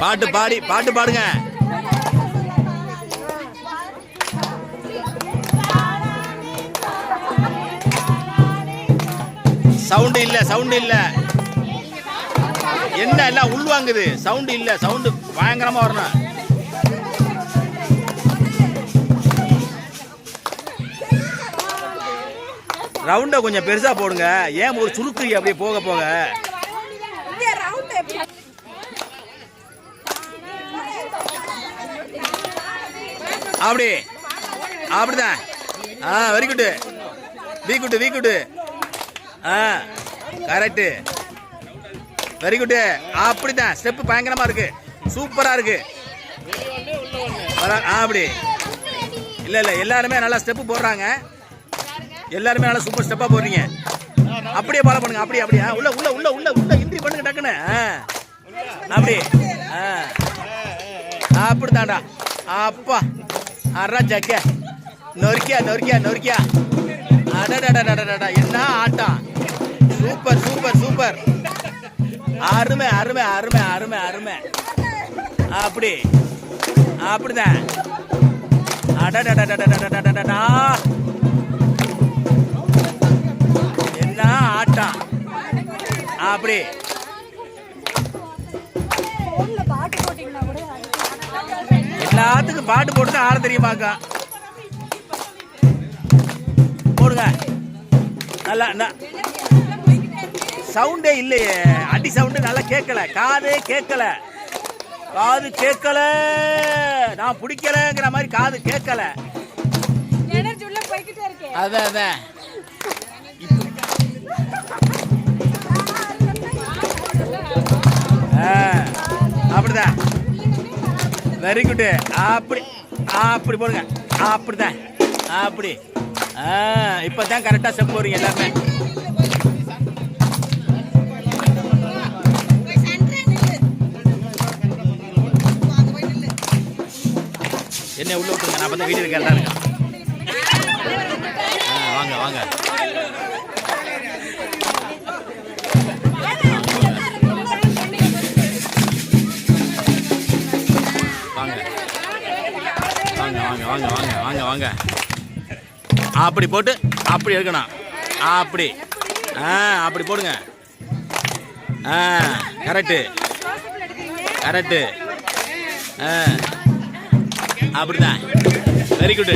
பாட்டு பாடி பாட்டு பாடுங்க. சவுண்ட் இல்ல சவுண்ட் இல்ல. என்ன எல்லாம் உள்வாங்குது? சவுண்ட் இல்ல சவுண்ட் பயங்கரமா வரணும். ரவுண்டை கொஞ்சம் பெருசா போடுங்க. ஏன் ஒரு சுருக்குறீங்க அப்படியே போக போக? அப்படி. அப்படிதான். ஆ வெரி குட் வி குட் வி குட் ஆ கரெக்டு வெரி குட் அப்படிதான். ஸ்டெப் பயங்கரமா இருக்கு. சூப்பரா இருக்கு. ஆ, அப்படி. இல்ல இல்ல எல்லாருமே நல்லா ஸ்டெப் போடுறாங்க. எல்லாருமே நல்லா சூப்பர் ஸ்டெப்பா போடுறீங்க. அப்படியே ஃபாலோ பண்ணுங்க. அப்படியே அப்படியே. ஆ, உள்ள உள்ள உள்ள உள்ள. உள்ள இன்ட்ரி பண்ணுங்க டக்குன்னு. ஆ. அப்படி. ஆ. அப்பா. அரா ஜக்க. நொறுக்கியா நொறுக்கியா நொறுக்கியா. அடடடடடடா என்ன ஆட்டம் சூப்பர் சூப்பர் சூப்பர் அருமை அருமை அருமை. அருமை அருமை அப்படி. அப்படிதான் அடடடடடடடடடா என்ன ஆட்டம் அப்படி. எல்லாத்துக்கும் பாட்டு போட்டு ஆட தெரியுமாக்கா? போடுங்க. நல்லா சவுண்டே இல்லையே. அடி சவுண்டு நல்லா கேட்கல. காதே கேட்கல. காது கேட்கல. நான் பிடிக்கலங்கிற மாதிரி காது கேட்கல. அதான் அதான். வெரி குட் அப்படி அப்படி போடுங்க. அப்படிதான். அப்படி. ஆ இப்போ தான் கரெக்டாக செப் போறீங்க எல்லாமே என்ன உள்ள விட்டுருங்க நான் பார்த்தா வீட்டில் இருக்க எல்லாருங்க வாங்க வாங்க. வாங்க வாங்க வாங்க வாங்க. அப்படி போட்டு அப்படி எடுக்கணும். அப்படி. ஆ அப்படி போடுங்க. ஆ கரெக்டு. கரெக்டு. ஆ அப்படிதான். Very good